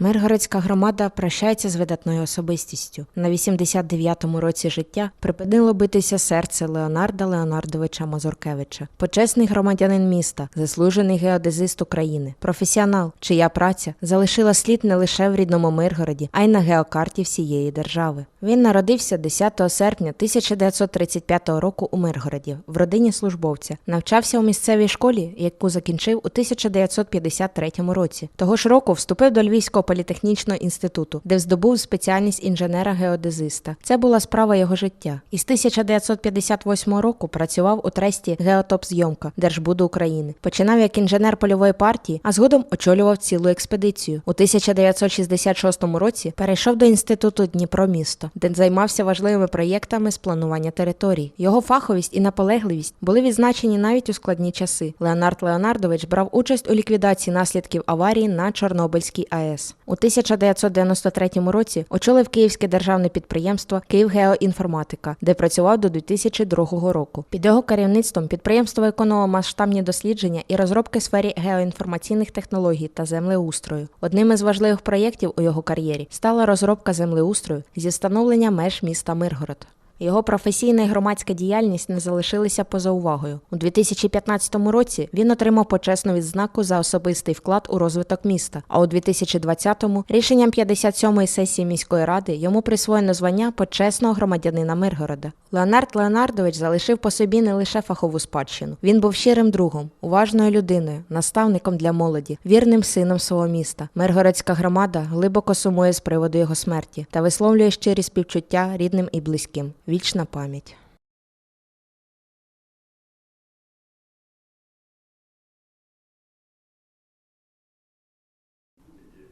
Миргородська громада прощається з видатною особистістю. На 89-му році життя припинило битися серце Леонарда Леонардовича Мазуркевича, почесний громадянин міста, заслужений геодезист України, професіонал, чия праця залишила слід не лише в рідному Миргороді, а й на геокарті всієї держави. Він народився 10 серпня 1935 року у Миргороді в родині службовця. Навчався у місцевій школі, яку закінчив у 1953 році. Того ж року вступив до Львівського політехнічного інституту, де здобув спеціальність інженера-геодезиста. Це була справа його життя. Із 1958 року працював у тресті Геотопзйомка Держбуду України. Починав як інженер польової партії, а згодом очолював цілу експедицію. У 1966 році перейшов до інституту Дніпро-місто, де займався важливими проєктами з планування територій. Його фаховість і наполегливість були відзначені навіть у складні часи. Леонард Леонардович брав участь у ліквідації наслідків аварії на Чорнобильській АЕС. У 1993 році очолив Київське державне підприємство «Київгеоінформатика», де працював до 2002 року. Під його керівництвом підприємство виконувало масштабні дослідження і розробки в сфері геоінформаційних технологій та землеустрою. Одним із важливих проєктів у його кар'єрі стала розробка землеустрою зі встановлення меж міста Миргород. Його професійна і громадська діяльність не залишилися поза увагою. У 2015 році він отримав почесну відзнаку за особистий вклад у розвиток міста. А у 2020-му рішенням 57-ї сесії міської ради йому присвоєно звання почесного громадянина Миргорода. Леонард Леонардович залишив по собі не лише фахову спадщину. Він був щирим другом, уважною людиною, наставником для молоді, вірним сином свого міста. Миргородська громада глибоко сумує з приводу його смерті та висловлює щирі співчуття рідним і близьким. Вічна пам'ять.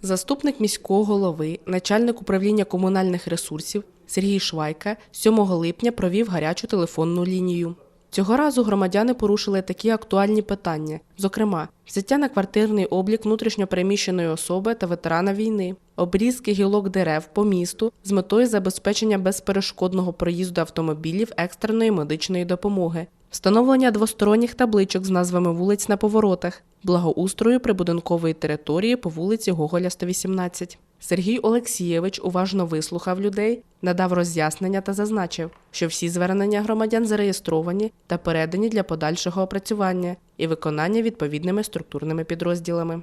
Заступник міського голови, начальник управління комунальних ресурсів Сергій Швайка 7 липня провів гарячу телефонну лінію. Цього разу громадяни порушили такі актуальні питання, зокрема, взяття на квартирний облік внутрішньопереміщеної особи та ветерана війни, обрізки гілок дерев по місту з метою забезпечення безперешкодного проїзду автомобілів екстреної медичної допомоги, встановлення двосторонніх табличок з назвами вулиць на поворотах, благоустрою прибудинкової території по вулиці Гоголя 118. Сергій Олексійович уважно вислухав людей, надав роз'яснення та зазначив, що всі звернення громадян зареєстровані та передані для подальшого опрацювання і виконання відповідними структурними підрозділами.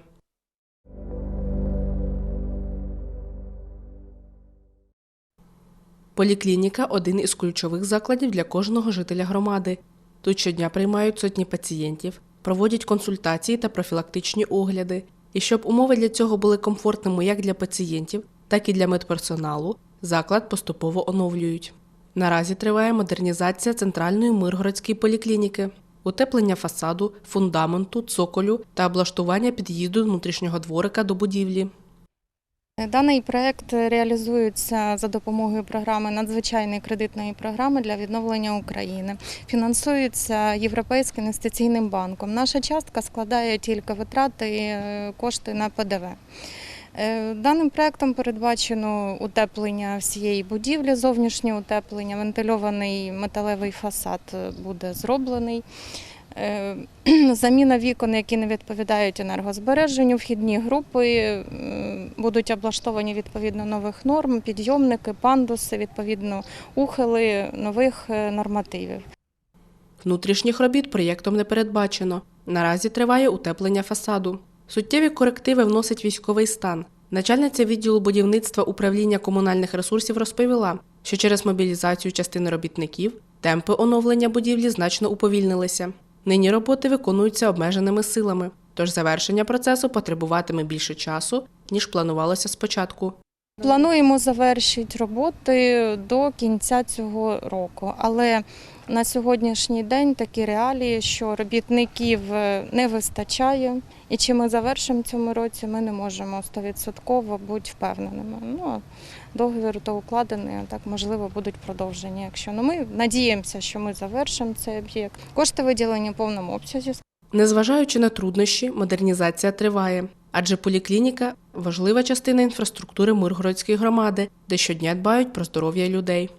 Поліклініка один із ключових закладів для кожного жителя громади. Тут щодня приймають сотні пацієнтів, проводять консультації та профілактичні огляди. І щоб умови для цього були комфортними як для пацієнтів, так і для медперсоналу, заклад поступово оновлюють. Наразі триває модернізація центральної Миргородської поліклініки, утеплення фасаду, фундаменту, цоколю та облаштування під'їзду внутрішнього дворика до будівлі. Даний проект реалізується за допомогою програми надзвичайної кредитної програми для відновлення України. Фінансується Європейським інвестиційним банком. Наша частка складає тільки витрати і е, кошти на ПДВ. Е, Даним проектом передбачено утеплення всієї будівлі, зовнішнє утеплення, вентильований металевий фасад е, буде зроблений. Е, Заміна вікон, які не відповідають енергозбереженню, вхідні групи е, будуть облаштовані відповідно нових норм, підйомники, пандуси, відповідно ухили нових е, нормативів. Внутрішніх робіт проєктом не передбачено. Наразі триває утеплення фасаду. Суттєві корективи вносить військовий стан. Начальниця відділу будівництва управління комунальних ресурсів розповіла, що через мобілізацію частини робітників темпи оновлення будівлі значно уповільнилися. Нині роботи виконуються обмеженими силами, тож завершення процесу потребуватиме більше часу, ніж планувалося спочатку. Плануємо завершити роботи до кінця цього року, але на сьогоднішній день такі реалії, що робітників е, не вистачає, і чи ми завершимо цьому році, ми не можемо 100% бути впевненими. Ну, договір то укладений, а так можливо будуть продовження. Якщо ну ми надіємося, що ми завершимо цей об'єкт. Кошти виділені в повному обсязі. Незважаючи на труднощі, модернізація триває, адже поліклініка важлива частина інфраструктури Миргородської громади, де щодня дбають про здоров'я людей.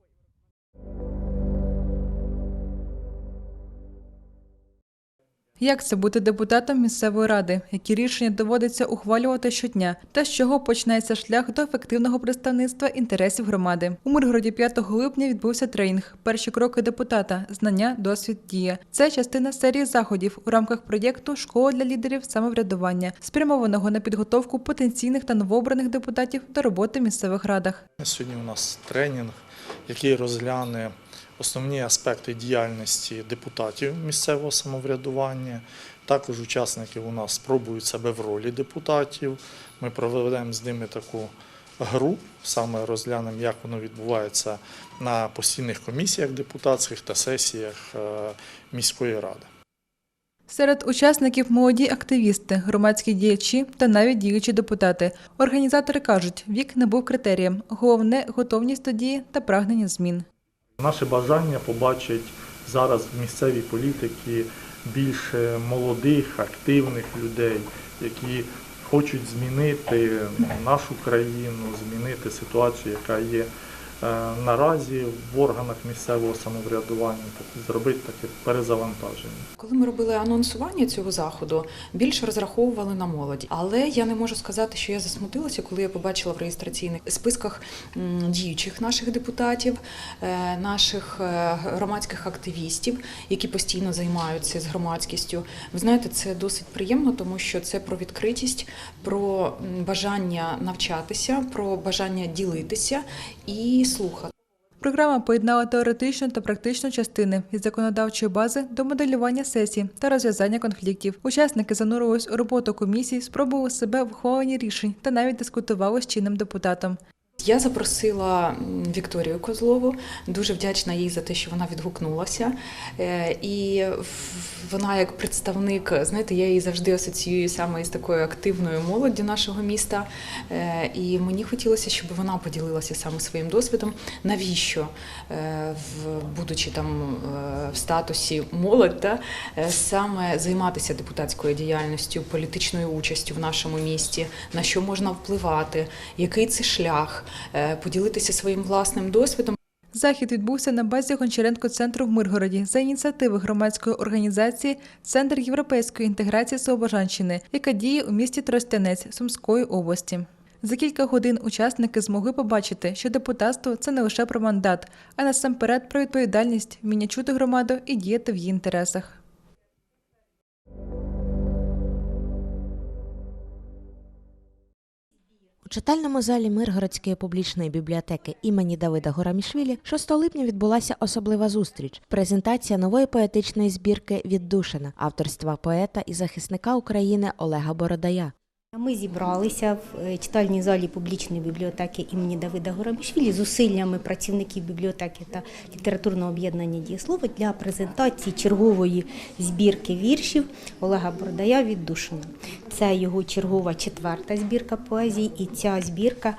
Як це бути депутатом місцевої ради? Які рішення доводиться ухвалювати щодня? Та з чого починається шлях до ефективного представництва інтересів громади? У Миргороді 5 липня відбувся тренінг. Перші кроки депутата, знання, досвід, дія. Це частина серії заходів у рамках проєкту Школа для лідерів самоврядування, спрямованого на підготовку потенційних та новообраних депутатів до роботи в місцевих радах. Сьогодні у нас тренінг, який розгляне основні аспекти діяльності депутатів місцевого самоврядування. Також учасники у нас спробують себе в ролі депутатів. Ми проведемо з ними таку гру, саме розглянемо, як воно відбувається на постійних комісіях депутатських та сесіях е, міської ради. Серед учасників молоді активісти, громадські діячі та навіть діючі депутати. Організатори кажуть, вік не був критерієм. Головне готовність до дії та прагнення змін. Наше бажання побачить зараз в місцевій політиці більше молодих, активних людей, які хочуть змінити нашу країну, змінити ситуацію, яка є наразі в органах місцевого самоврядування, зробити таке перезавантаження. Коли ми робили анонсування цього заходу, більше розраховували на молоді. Але я не можу сказати, що я засмутилася, коли я побачила в реєстраційних списках діючих наших депутатів, е, наших е, громадських активістів, які постійно займаються з громадськістю. Ви знаєте, це досить приємно, тому що це про відкритість, про бажання навчатися, про бажання ділитися і слухати. Програма поєднала теоретичну та практичну частини від законодавчої бази до моделювання сесій та розв'язання конфліктів. Учасники занурились у роботу комісій, спробували себе в ухваленні рішень та навіть дискутували з чинним депутатом. Я запросила Вікторію Козлову, дуже вдячна їй за те, що вона відгукнулася. Е, І вона, як представник, знаєте, я її завжди асоціюю саме із такою активною молоддю нашого міста. Е, І мені хотілося, щоб вона поділилася саме своїм досвідом. Навіщо, е, будучи там в статусі молодь, та, саме займатися депутатською діяльністю, політичною участю в нашому місті, на що можна впливати, який це шлях, поділитися своїм власним досвідом. Захід відбувся на базі Гончаренко центру в Миргороді за ініціативи громадської організації Центр європейської інтеграції Слобожанщини, яка діє у місті Тростянець Сумської області. За кілька годин учасники змогли побачити, що депутатство це не лише про мандат, а насамперед про відповідальність, вміння чути громаду і діяти в її інтересах. Читальному залі Миргородської публічної бібліотеки імені Давида Горамішвілі 6 липня відбулася особлива зустріч презентація нової поетичної збірки Віддушина авторства поета і захисника України Олега Бородая. Ми зібралися в е, читальній залі публічної бібліотеки імені Давида Горамішвілі з зусиллями працівників бібліотеки та літературного об'єднання дієслово для презентації чергової збірки віршів Олега Бородая «Віддушина». Це його чергова четверта збірка поезії, і ця збірка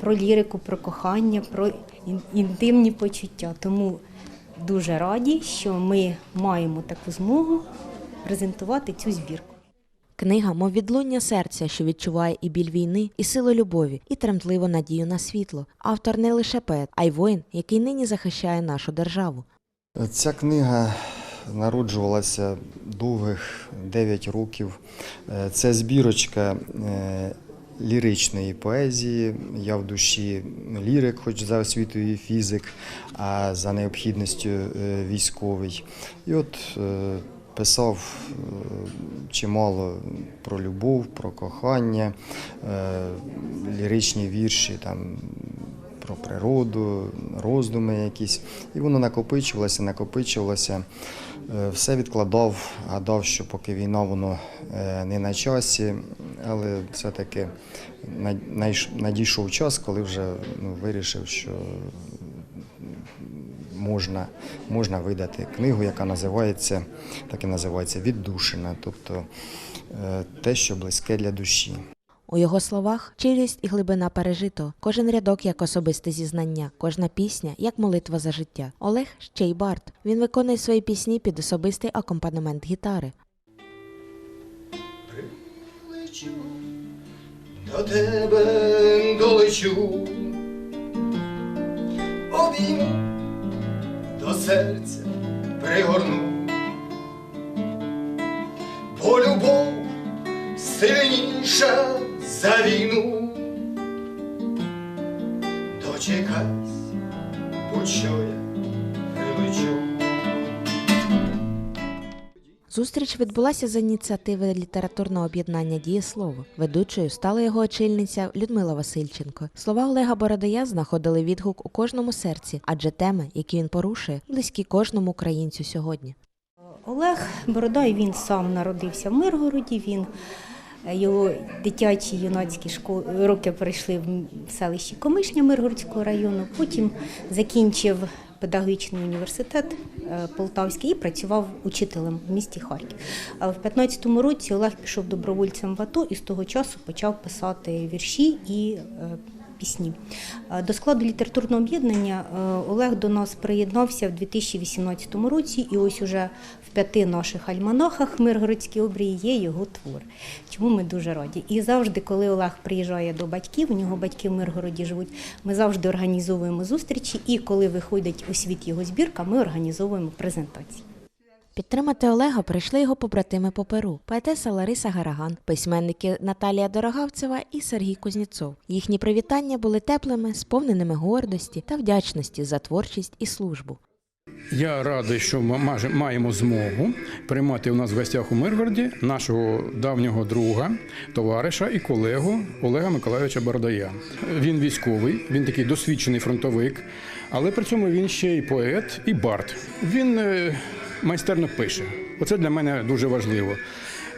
про лірику, про кохання, про інтимні почуття. Тому дуже раді, що ми маємо таку змогу презентувати цю збірку. Книга, мов відлуння серця, що відчуває і біль війни, і силу любові, і тремтливу надію на світло. Автор не лише поет, а й воїн, який нині захищає нашу державу. Ця книга народжувалася довгих 9 років. Е, Це збірочка е, ліричної поезії. Я в душі лірик, хоч за освітою фізик, а за необхідністю е, військовий. І от писав е, чимало про любов, про кохання, е, ліричні вірші там про природу, роздуми якісь. І воно накопичувалося, накопичувалося. Е, Все відкладав, гадав, що поки війна воно не на часі, але все-таки надійшов час, коли вже ну, вирішив, що можна, можна видати книгу, яка називається, так і називається Віддушина, тобто е, те, що близьке для душі. У його словах чирість і глибина пережито, кожен рядок як особисте зізнання, кожна пісня як молитва за життя. Олег ще й бард. Він виконує свої пісні під особистий акомпанемент гітари. полечу, до тебе долечу, обійму, до серця пригорну, бо любов сильніша за війну. Дочекайся, будь Зустріч відбулася за ініціативи літературного об'єднання Дієслово. Ведучою стала його очільниця Людмила Васильченко. Слова Олега Бородая знаходили відгук у кожному серці, адже теми, які він порушує, близькі кожному українцю сьогодні. Олег Бородай він сам народився в Миргороді. Він е, його дитячі юнацькі школи роки пройшли в селищі Комишня Миргородського району. Потім закінчив педагогічний університет е, Полтавський і працював учителем в місті Харків. В 15-му році Олег пішов добровольцем в АТО і з того часу почав писати вірші і е, пісні. Е, До складу літературного об'єднання Олег до нас приєднався в 2018 році, і ось уже п'яти наших альманахах Миргородські обрії є його твори. Чому ми дуже раді. І завжди, коли Олег приїжджає до батьків, у нього батьки в Миргороді живуть, ми завжди організовуємо зустрічі, і коли виходить у світ його збірка, ми організовуємо презентації. Підтримати Олега прийшли його побратими по Перу, поетеса Лариса Гараган, письменники Наталія Дорогавцева і Сергій Кузнєцов. Їхні привітання були теплими, сповненими гордості та вдячності за творчість і службу. Я радий, що ми маємо змогу приймати у нас в гостях у Миргороді нашого давнього друга, товариша і колегу Олега Миколайовича Бородая. Він військовий, він такий досвідчений фронтовик, але при цьому він ще й поет, і бард. Він е, майстерно пише. Оце для мене дуже важливо.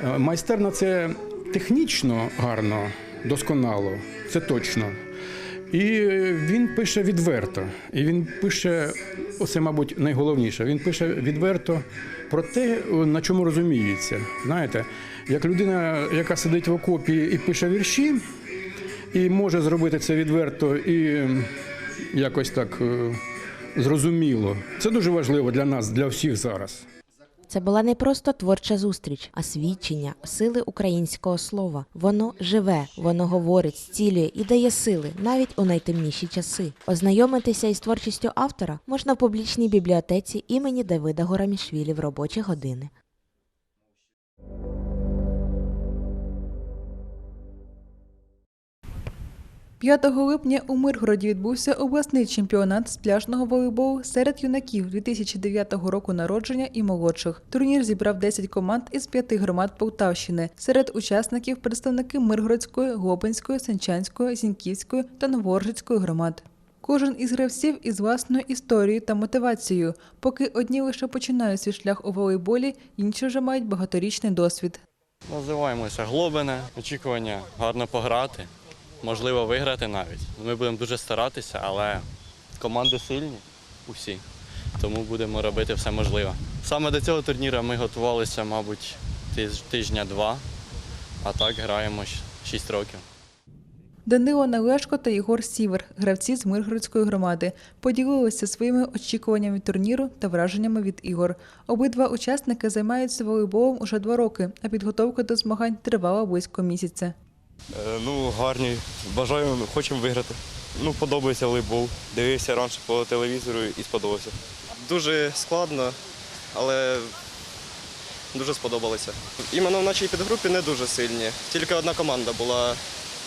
Е, Майстерно це технічно гарно, досконало, це точно. І він пише відверто. І він пише, оце, мабуть, найголовніше. Він пише відверто про те, на чому розуміється. Знаєте, як людина, яка сидить в окопі і пише вірші, і може зробити це відверто і якось так е, зрозуміло. Це дуже важливо для нас, для всіх зараз. Це була не просто творча зустріч, а свідчення сили українського слова. Воно живе, воно говорить, зцілює і дає сили навіть у найтемніші часи. Ознайомитися із творчістю автора можна в публічній бібліотеці імені Давида Горамішвілі в робочі години. – 5 липня у Миргороді відбувся обласний чемпіонат з пляжного волейболу серед юнаків 2009 року народження і молодших. Турнір зібрав 10 команд із п'яти громад Полтавщини. Серед учасників представники Миргородської, Глобинської, Сенчанської, Зіньківської та Новоржицької громад. Кожен із гравців із власною історією та мотивацією. Поки одні лише починають свій шлях у волейболі, інші вже мають багаторічний досвід. Називаємося Глобине. Очікування гарно пограти, можливо, виграти навіть. Ми будемо дуже старатися, але команди сильні усі, тому будемо робити все можливе. Саме до цього турніру ми готувалися, мабуть, тиж- тижня-два, а так граємо 6 років. Данило Налешко та Єгор Сівер, гравці з Миргородської громади, поділилися своїми очікуваннями турніру та враженнями від ігор. Обидва учасники займаються волейболом уже два роки, а підготовка до змагань тривала близько місяця. Е, Ну, гарні. Бажаю, хочемо виграти. Ну, подобається волейбол. Дивився раніше по телевізору і сподобався. Дуже складно, але дуже сподобалося. Іменно в нашій підгрупі не дуже сильні. Тільки одна команда була,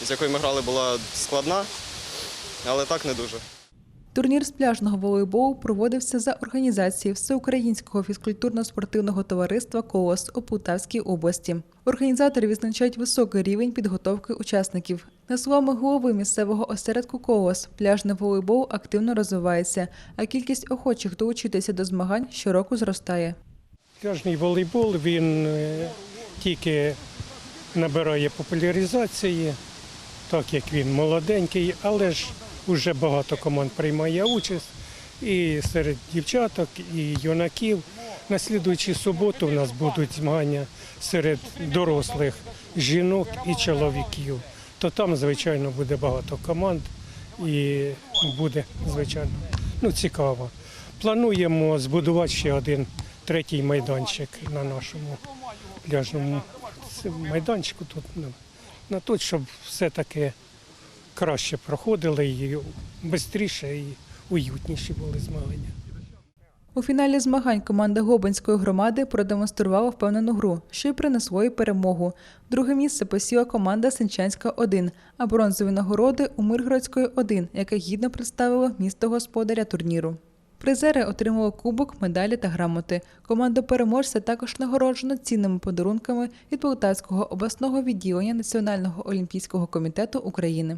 з якою ми грали, була складна, але так не дуже. Турнір з пляжного волейболу проводився за організації Всеукраїнського фізкультурно-спортивного товариства «Колос» у Полтавській області. Організатори відзначають високий рівень підготовки учасників. На словами голови місцевого осередку «Колос», пляжний волейбол активно розвивається, а кількість охочих долучитися до змагань щороку зростає. Пляжний волейбол він е, тільки набирає популяризації, так як він молоденький, але ж вже багато команд приймає участь і серед дівчаток, і юнаків. На слідуючу суботу у нас будуть змагання серед дорослих жінок і чоловіків. То там, звичайно, буде багато команд і буде, звичайно, ну, цікаво. Плануємо збудувати ще один третій майданчик на нашому пляжному майданчику. Тут на те, щоб все-таки краще проходили і швидше і уютніші були змагання. У фіналі змагань команда Гобинської громади продемонструвала впевнену гру, що й принесло їй перемогу. Друге місце посіла команда Сенчанська 1, а бронзові нагороди у Миргородської 1, яка гідно представила місто господаря турніру. Призери отримали кубок, медалі та грамоти. Команда переможця також нагороджена цінними подарунками від Полтавського обласного відділення Національного олімпійського комітету України.